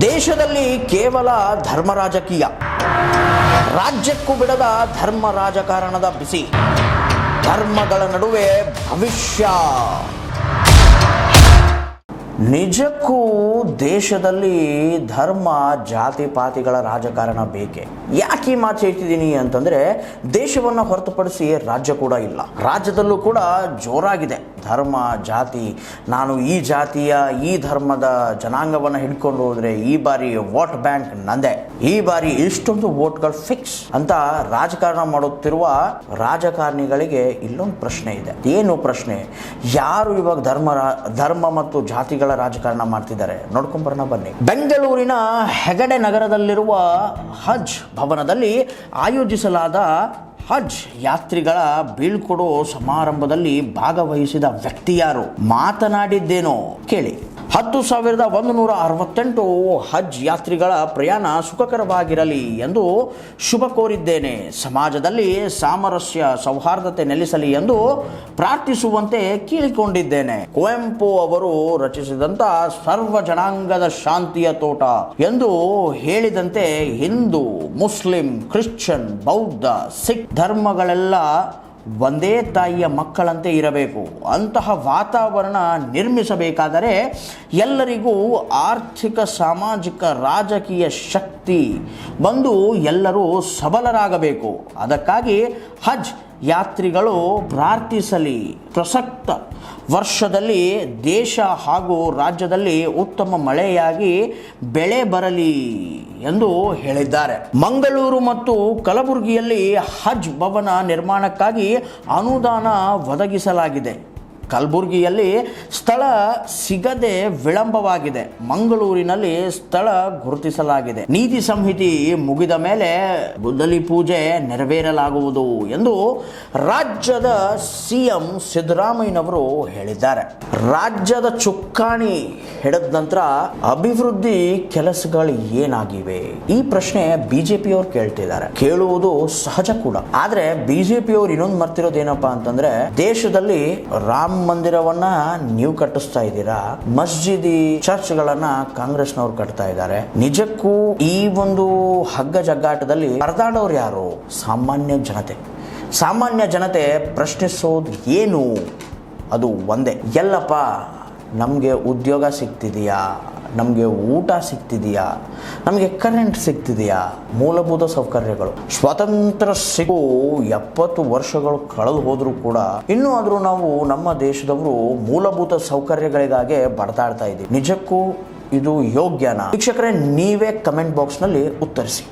ದೇಶದಲ್ಲಿ ಕೇವಲ ಧರ್ಮ ರಾಜಕೀಯ ರಾಜ್ಯಕ್ಕೂ ಬಿಡದ ಧರ್ಮ ರಾಜಕಾರಣದ ಬಿಸಿ. ಧರ್ಮಗಳ ನಡುವೆ ಭವಿಷ್ಯ. ನಿಜಕ್ಕೂ ದೇಶದಲ್ಲಿ ಧರ್ಮ ಜಾತಿ ಪಾತಿಗಳ ರಾಜಕಾರಣ ಬೇಕೆ? ಯಾಕೆ ಈ ಮಾತು ಹೇಳ್ತಿದ್ದೀನಿ ಅಂತಂದ್ರೆ ದೇಶವನ್ನು ಹೊರತುಪಡಿಸಿ ರಾಜ್ಯ ಕೂಡ ಇಲ್ಲ. ರಾಜ್ಯದಲ್ಲೂ ಕೂಡ ಜೋರಾಗಿದೆ. ಧರ್ಮ, ಜಾತಿ, ನಾನು ಈ ಜಾತಿಯ, ಈ ಧರ್ಮದ ಜನಾಂಗವನ್ನು ಹಿಡ್ಕೊಂಡು ಹೋದರೆ ಈ ಬಾರಿ ವೋಟ್ ಬ್ಯಾಂಕ್ ನಂದೆ. ಈ ಬಾರಿ ಇಷ್ಟೊಂದು ವೋಟ್ಗಳು ಫಿಕ್ಸ್ ಅಂತ ರಾಜಕಾರಣ ಮಾಡುತ್ತಿರುವ ರಾಜಕಾರಣಿಗಳಿಗೆ ಇಲ್ಲೊಂದು ಪ್ರಶ್ನೆ ಇದೆ. ಏನು ಪ್ರಶ್ನೆ? ಯಾರು ಇವಾಗ ಧರ್ಮ ಧರ್ಮ ಮತ್ತು ಜಾತಿಗಳ ರಾಜಕಾರಣ ಮಾಡ್ತಿದ್ದಾರೆ. ನೋಡ್ಕೊಂಬರೋಣ ಬನ್ನಿ. ಬೆಂಗಳೂರಿನ ಹೆಗಡೆ ನಗರದಲ್ಲಿರುವ ಹಜ್ ಭವನದಲ್ಲಿ ಆಯೋಜಿಸಲಾದ ಹಜ್ ಯಾತ್ರಿಗಳ ಬೀಳ್ಕೊಡೋ ಸಮಾರಂಭದಲ್ಲಿ ಭಾಗವಹಿಸಿದ ವ್ಯಕ್ತಿ ಯಾರು? ಮಾತನಾಡಿದ್ದೇನೋ ಕೇಳಿ. ಹತ್ತು ಸಾವಿರದ ಒಂದು ನೂರ ಅರವತ್ತೆಂಟು ಹಜ್ ಯಾತ್ರಿಗಳ ಪ್ರಯಾಣ ಸುಖಕರವಾಗಿರಲಿ ಎಂದು ಶುಭ ಕೋರಿದ್ದೇನೆ. ಸಮಾಜದಲ್ಲಿ ಸಾಮರಸ್ಯ ಸೌಹಾರ್ದತೆ ನೆಲೆಸಲಿ ಎಂದು ಪ್ರಾರ್ಥಿಸುವಂತೆ ಕೇಳಿಕೊಂಡಿದ್ದೇನೆ. ಕುವೆಂಪು ಅವರು ರಚಿಸಿದಂತ ಸರ್ವ ಜನಾಂಗದ ಶಾಂತಿಯ ತೋಟ ಎಂದು ಹೇಳಿದಂತೆ ಹಿಂದೂ, ಮುಸ್ಲಿಂ, ಕ್ರಿಶ್ಚಿಯನ್, ಬೌದ್ಧ, ಸಿಖ್ ಧರ್ಮಗಳೆಲ್ಲ ಒಂದೇ ತಾಯಿಯ ಮಕ್ಕಳಂತೆ ಇರಬೇಕು. ಅಂತಹ ವಾತಾವರಣ ನಿರ್ಮಿಸಬೇಕಾದರೆ ಎಲ್ಲರಿಗೂ ಆರ್ಥಿಕ, ಸಾಮಾಜಿಕ, ರಾಜಕೀಯ ಶಕ್ತಿ ಬಂದು ಎಲ್ಲರೂ ಸಬಲರಾಗಬೇಕು. ಅದಕ್ಕಾಗಿ ಹಜ್ ಯಾತ್ರಿಗಳು ಪ್ರಾರ್ಥಿಸಲಿ. ಪ್ರಸಕ್ತ ವರ್ಷದಲ್ಲಿ ದೇಶ ಹಾಗೂ ರಾಜ್ಯದಲ್ಲಿ ಉತ್ತಮ ಮಳೆಯಾಗಿ ಬೆಳೆ ಬರಲಿ ಎಂದು ಹೇಳಿದ್ದಾರೆ. ಮಂಗಳೂರು ಮತ್ತು ಕಲಬುರಗಿಯಲ್ಲಿ ಹಜ್ ಭವನ ನಿರ್ಮಾಣಕ್ಕಾಗಿ ಅನುದಾನ ಒದಗಿಸಲಾಗಿದೆ. ಕಲಬುರಗಿಯಲ್ಲಿ ಸ್ಥಳ ಸಿಗದೆ ವಿಳಂಬವಾಗಿದೆ. ಮಂಗಳೂರಿನಲ್ಲಿ ಸ್ಥಳ ಗುರುತಿಸಲಾಗಿದೆ. ನೀತಿ ಸಂಹಿತೆ ಮುಗಿದ ಮೇಲೆ ಗುದ್ದಲಿ ಪೂಜೆ ನೆರವೇರಲಾಗುವುದು ಎಂದು ರಾಜ್ಯದ ಸಿಎಂ ಸಿದ್ದರಾಮಯ್ಯನವರು ಹೇಳಿದ್ದಾರೆ. ರಾಜ್ಯದ ಚುಕ್ಕಾಣಿ ಹಿಡಿದ ನಂತರ ಅಭಿವೃದ್ಧಿ ಕೆಲಸಗಳು ಏನಾಗಿವೆ? ಈ ಪ್ರಶ್ನೆ ಬಿಜೆಪಿಯವರು ಕೇಳ್ತಿದ್ದಾರೆ. ಕೇಳುವುದು ಸಹಜ ಕೂಡ. ಆದ್ರೆ ಬಿಜೆಪಿಯವರು ಇನ್ನೊಂದು ಮರ್ತಿರೋದೇನಪ್ಪಾ ಅಂತಂದ್ರೆ, ದೇಶದಲ್ಲಿ ರಾಮ ಮಂದಿರವನ್ನ ನೀವು ಕಟ್ಟಿಸ್ತಾ ಇದ್ದೀರಾ? ಮಸ್ಜಿದಿ ಚರ್ಚ್ಗಳನ್ನ ಕಾಂಗ್ರೆಸ್ನವ್ರು ಕಟ್ತಾ ಇದ್ದಾರೆ. ನಿಜಕ್ಕೂ ಈ ಒಂದು ಹಗ್ಗ ಜಗ್ಗಾಟದಲ್ಲಿ ಪರದಾಡೋರು ಯಾರು? ಸಾಮಾನ್ಯ ಜನತೆ. ಸಾಮಾನ್ಯ ಜನತೆ ಪ್ರಶ್ನಿಸೋದು ಏನು? ಅದು ಒಂದೇ. ಎಲ್ಲಪ್ಪ ನಮಗೆ ಉದ್ಯೋಗ ಸಿಗ್ತಿದೆಯಾ? ನಮಗೆ ಊಟ ಸಿಗ್ತಿದೆಯಾ? ನಮಗೆ ಕರೆಂಟ್ ಸಿಗ್ತಿದೆಯಾ? ಮೂಲಭೂತ ಸೌಕರ್ಯಗಳು. ಸ್ವಾತಂತ್ರ್ಯ ಸಿಗು ಎಪ್ಪತ್ತು ವರ್ಷಗಳು ಕಳೆದು ಹೋದರೂ ಕೂಡ ಇನ್ನೂ ಆದರೂ ನಾವು ನಮ್ಮ ದೇಶದವರು ಮೂಲಭೂತ ಸೌಕರ್ಯಗಳಿಗಾಗಿ ಬಡದಾಡ್ತಾ ಇದ್ದೀವಿ ನಿಜಕ್ಕೂ ಇದು ಯೋಗ್ಯನಾ? ಶಿಕ್ಷಕರೇ ನೀವೇ ಕಮೆಂಟ್ ಬಾಕ್ಸ್ನಲ್ಲಿ ಉತ್ತರಿಸಿ.